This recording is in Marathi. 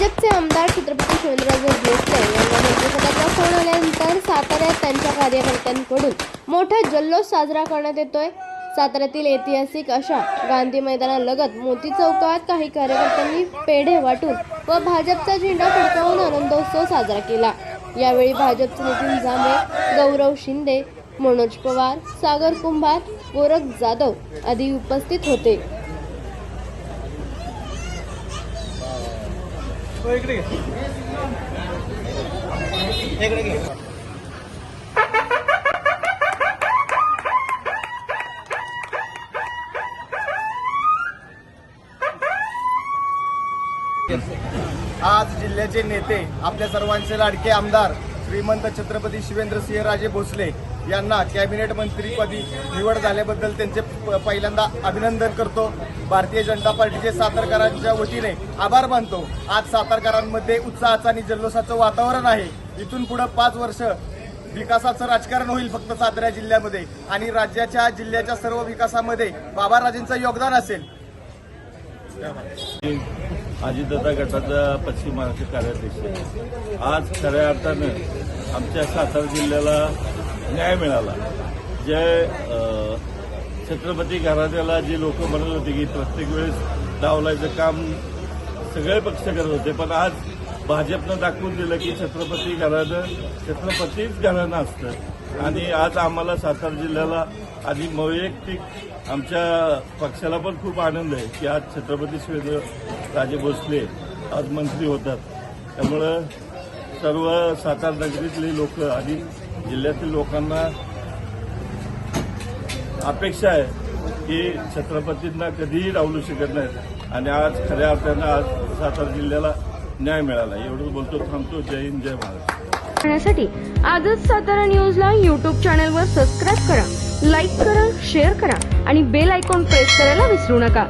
भाजपचे आमदार छत्रपती शिवेंद्रराजे भोसले यांना मंत्रिपदाचा फोन आल्यानंतर साताऱ्यात त्यांच्या कार्यकर्त्यांकडून मोठा जल्लोष साजरा करण्यात येतोय. साताऱ्यातील ऐतिहासिक अशा गांधी मैदानालगत मोती चौकात काही कार्यकर्त्यांनी पेढे वाटून व भाजपचा झेंडा फडकावून आनंदोत्सव साजरा केला. यावेळी भाजपचे नितीन जांभे गौरव शिंदे मनोज पवार सागर कुंभार गोरख जाधव आदी उपस्थित होते. हो, आज जिल्ह्याचे नेते आपल्या सर्वांचे लाडके आमदार श्रीमंत छत्रपती शिवेंद्रसिंह राजे भोसले यांना कॅबिनेट मंत्रीपदी निवड झाल्याबद्दल त्यांचे प- पहिल्यांदा अभिनंदन करतो. भारतीय जनता पार्टीचे सातारकरांच्या वतीने आभार मानतो. आज सातारकरांमध्ये उत्साहाचं आणि जल्लोषाचं वातावरण आहे. इथून पुढे पाच वर्ष विकासाचं राजकारण होईल फक्त सातारा जिल्ह्यामध्ये. आणि राज्याच्या जिल्ह्याच्या सर्व विकासामध्ये बाबाराजेंचं योगदान असेल. अजितदादा गटाचा पश्चिम महाराष्ट्र कार्याध्यक्ष. आज खऱ्या अर्थानं आमच्या सातारा जिल्ह्याला न्याय मिळाला. जे छत्रपती घराण्याला जी लोक म्हणत होती की प्रत्येक वेळेस डावलायचं काम सगळे पक्ष करत होते पण आज भाजपनं दाखवून दिलं की छत्रपती घराणं छत्रपतीच घराणं असतं. आणि आज आम्हाला सातारा जिल्ह्याला आणि वैयक्तिक आमच्या पक्षाला पण खूप आनंद आहे की आज छत्रपती शिवेंद्र राजे भोसले आज मंत्री होतात. त्यामुळं सर्व सातारा नगरीतली लोक आणि जिल्ह्यातील लोकांना अपेक्षा आहे की छत्रपतींना कधीही डावलू शकत नाहीत. आणि आज खऱ्या अर्थानं आज सातारा जिल्ह्याला न्याय मिळाला. एवढं बोलतो थांबतो. जय हिंद जय महाराष्ट्र करण्यासाठी आजच सातारा न्यूजला यूट्यूब चॅनलवर सबस्क्राईब करा लाईक करा शेअर करा आणि बेल आयकॉन प्रेस करायला विसरू नका.